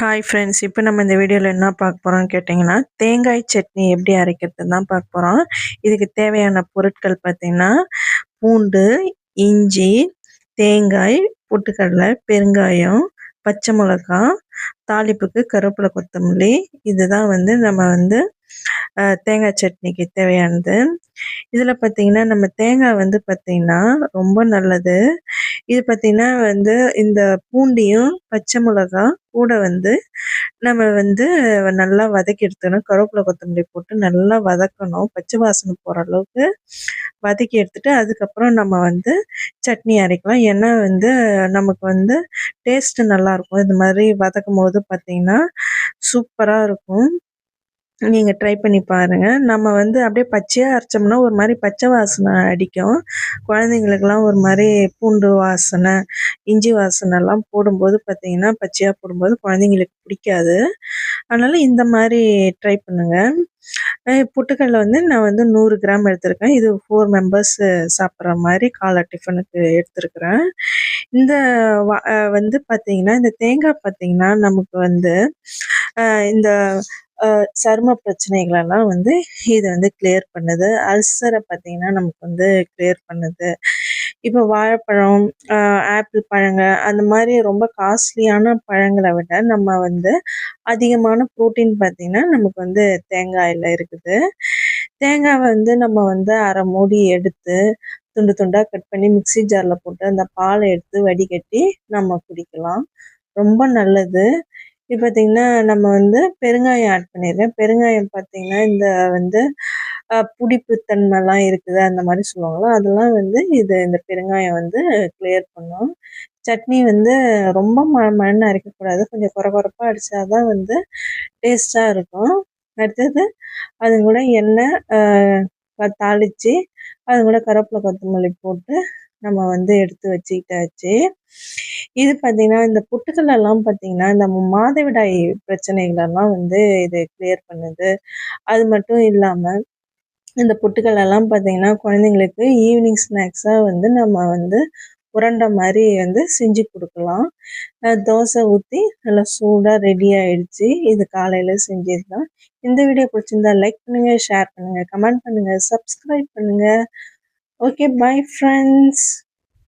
Hi friends இப்போ நம்ம இந்த வீடியோவில் என்ன பார்க்க போகிறோம்னு கேட்டிங்கன்னா தேங்காய் சட்னி எப்படி அரைக்கிறது தான் பார்க்க போகிறோம் இதுக்கு தேவையான பொருட்கள் பார்த்திங்கன்னா பூண்டு இஞ்சி தேங்காய் பொட்டுக்கடலை பெருங்காயம் பச்சை மிளகா தாளிப்புக்கு கருவேப்பிலை கொத்தமல்லி இதுதான் வந்து நம்ம வந்து தேங்காய் சட்னிக்கு தேவையானது. இதில் பார்த்தீங்கன்னா நம்ம தேங்காய் வந்து பார்த்திங்கன்னா ரொம்ப நல்லது. இது பார்த்திங்கன்னா வந்து இந்த பூண்டியும் பச்சை மிளகா கூட வந்து நம்ம வந்து நல்லா வதக்கி எடுத்துக்கணும். கருவேப்பிலை கொத்தமல்லி போட்டு நல்லா வதக்கணும். பச்சை வாசனை போகிற அளவுக்கு வதக்கி எடுத்துட்டு அதுக்கப்புறம் நம்ம வந்து சட்னி அரைக்கலாம். ஏன்னா வந்து நமக்கு வந்து டேஸ்ட்டு நல்லாயிருக்கும் இந்த மாதிரி வதக்கும் போது பார்த்திங்கன்னா சூப்பராக இருக்கும். நீங்கள் ட்ரை பண்ணி பாருங்கள் நம்ம வந்து அப்படியே பச்சையாக அரைச்சோம்னா ஒரு மாதிரி பச்சை வாசனை அடிக்கும். குழந்தைங்களுக்கெல்லாம் ஒரு மாதிரி பூண்டு வாசனை இஞ்சி வாசனைலாம் போடும்போது பார்த்திங்கன்னா பச்சையாக போடும்போது குழந்தைங்களுக்கு பிடிக்காது. அதனால் இந்த மாதிரி ட்ரை பண்ணுங்கள் புட்டுக்கடலை வந்து நான் வந்து நூறு கிராம் எடுத்திருக்கேன். இது ஃபோர் மெம்பர்ஸ் சாப்பிட்ற மாதிரி காலை டிஃபனுக்கு எடுத்துருக்குறேன். இந்த வந்து பார்த்திங்கன்னா இந்த தேங்காய் பார்த்திங்கன்னா நமக்கு வந்து இந்த சரும பிரச்சனைகளெல்லாம் வந்து இது வந்து கிளியர் பண்ணுது. அல்சரை பார்த்திங்கன்னா நமக்கு வந்து கிளியர் பண்ணுது. இப்போ வாழைப்பழம் ஆப்பிள் பழங்கள் அந்த மாதிரி ரொம்ப காஸ்ட்லியான பழங்களை விட நம்ம வந்து அதிகமான ப்ரோட்டீன் பார்த்திங்கன்னா நமக்கு வந்து தேங்காயில் இருக்குது. தேங்காய் வந்து நம்ம வந்து அரை மூடி எடுத்து துண்டு துண்டாக கட் பண்ணி மிக்சி ஜாரில் போட்டு அந்த பாலை எடுத்து வடிகட்டி நம்ம குடிக்கலாம். ரொம்ப நல்லது. இப்போ பார்த்தீங்கன்னா நம்ம வந்து பெருங்காயம் ஆட் பண்ணிடுறேன் பெருங்காயம் பார்த்தீங்கன்னா இந்த வந்து புடிப்புத்தன்மைலாம் இருக்குது அந்த மாதிரி சொல்லுவாங்களோ அதெல்லாம் வந்து இது இந்த பெருங்காயம் வந்து கிளியர் பண்ணும். சட்னி வந்து ரொம்ப ம மண் அரைக்கக்கூடாது. கொஞ்சம் குறை குறைப்பாக அடித்தா தான் வந்து டேஸ்ட்டாக இருக்கும். அடுத்தது அது கூட எண்ணெய் தாளித்து அது கூட கருவேப்பிலை கொத்தமல்லி போட்டு நம்ம வந்து எடுத்து வச்சுக்கிட்டாச்சு. இது பார்த்தீங்கன்னா இந்த புட்டுக்கள் எல்லாம் பார்த்தீங்கன்னா இந்த மாதவிடாய் பிரச்சனைகளெல்லாம் வந்து இது கிளியர் பண்ணுது. அது மட்டும் இல்லாமல் இந்த புட்டுக்கள் எல்லாம் பார்த்தீங்கன்னா குழந்தைங்களுக்கு ஈவினிங் ஸ்நாக்ஸாக வந்து நம்ம வந்து உரண்டை மாதிரி வந்து செஞ்சு கொடுக்கலாம். தோசை ஊற்றி நல்லா சூடாக ரெடி ஆகிடுச்சு இது காலையில் செஞ்சது தான் இந்த வீடியோ பிடிச்சிருந்தா லைக் பண்ணுங்கள் ஷேர் பண்ணுங்கள் கமெண்ட் பண்ணுங்கள் சப்ஸ்கிரைப் பண்ணுங்கள் okay bye friends.